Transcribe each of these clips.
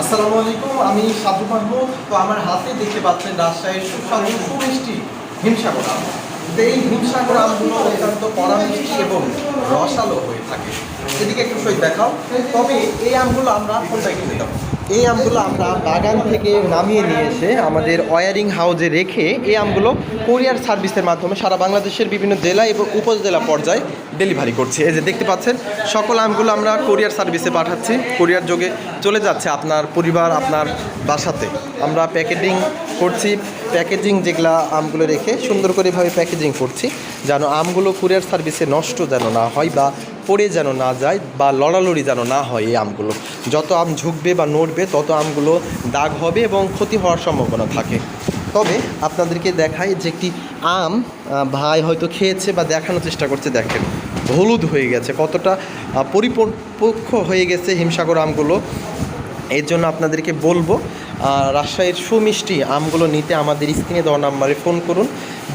আসসালামু আলাইকুম, আমি সাধু মাহমুদ। তো আমার হাতে দেখতে পাচ্ছেন রাজশাহীর সুস্বাদু সুমিষ্টি হিমসাগর আম। তো এই হিমসাগর আমগুলো অত্যন্ত কড়া মিষ্টি এবং রসালো হয়ে থাকে। এদিকে একটু সই দেখাও। তবে এই আমগুলো আমরা কোথায় কিনে দেবো? এই আমগুলো আমরা বাগান থেকে নামিয়ে নিয়ে এসে আমাদের ওয়ারিং হাউজে রেখে এই আমগুলো কোরিয়ার সার্ভিসের মাধ্যমে সারা বাংলাদেশের বিভিন্ন জেলা এবং উপজেলা পর্যায়ে ডেলিভারি করছি। এই যে দেখতে পাচ্ছেন, সকল আমগুলো আমরা কোরিয়ার সার্ভিসে পাঠাচ্ছি। কোরিয়ার যোগে চলে যাচ্ছে আপনার পরিবার, আপনার বাসাতে। আমরা প্যাকেজিং করছি, প্যাকেজিং যেগুলা আমগুলো রেখে সুন্দর করে এভাবে প্যাকেজিং করছি, যেন আমগুলো কুরিয়ার সার্ভিসে নষ্ট যেন না হয় বা পড়ে যেন না যায় বা লড়ালড়ি যেন না হয় এই আমগুলো। যত আম ঝুঁকবে বা নড়বে, তত আমগুলো দাগ হবে এবং ক্ষতি হওয়ার সম্ভাবনা থাকে। তবে আপনাদেরকে দেখাই যে একটি আম ভাই হয়তো খেয়েছে বা দেখানোর চেষ্টা করছে, দেখেন। হলুদ হয়ে গেছে, কতটা পরিপক্ষ হয়ে গেছে হিমসাগর আমগুলো। এর জন্য আপনাদেরকে বলব রাজশাহীর সুমিষ্টি আমগুলো নিতে আমাদের স্ক্রিনে দেওয়া নাম্বারে ফোন করুন।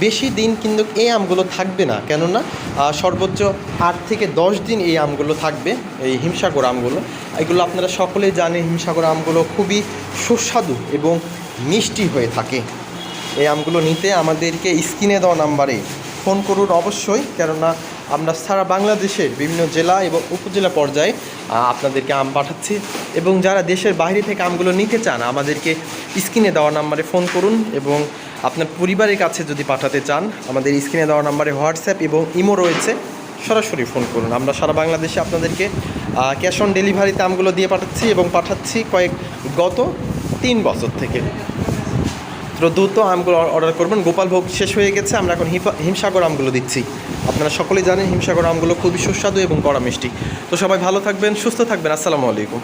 বেশি দিন কিন্তু এই আমগুলো থাকবে না। কেননা সর্বোচ্চ আট থেকে দশ দিন এই আমগুলো থাকবে, এই হিমসাগর আমগুলো। এগুলো আপনারা সকলেই জানেন, হিমসাগর আমগুলো খুবই সুস্বাদু এবং মিষ্টি হয়ে থাকে। এই আমগুলো নিতে আমাদেরকে স্ক্রিনে দেওয়া নাম্বারে ফোন করুন অবশ্যই, কেননা আমরা সারা বাংলাদেশের বিভিন্ন জেলা এবং উপজেলা পর্যায়ে আপনাদেরকে আম পাঠাচ্ছি। এবং যারা দেশের বাইরে থেকে আমগুলো নিতে চান, আমাদেরকে স্ক্রিনে দেওয়া নাম্বারে ফোন করুন এবং আপনার পরিবারের কাছে যদি পাঠাতে চান, আমাদের স্ক্রিনে দেওয়া নাম্বারে হোয়াটসঅ্যাপ এবং ইমো রয়েছে, সরাসরি ফোন করুন। আমরা সারা বাংলাদেশে আপনাদেরকে ক্যাশ অন ডেলিভারিতে আমগুলো দিয়ে পাঠাচ্ছি এবং পাঠাচ্ছি কয়েক, গত তিন বছর থেকে। তো দ্রুত আমগুলো অর্ডার করবেন। গোপালভোগ শেষ হয়ে গেছে, আমরা এখন হিমসাগর আমগুলো দিচ্ছি। আপনারা সকলেই জানেন হিমসাগর আমগুলো খুবই সুস্বাদু এবং কড়া মিষ্টি। তো সবাই ভালো থাকবেন, সুস্থ থাকবেন। আসসালামু আলাইকুম।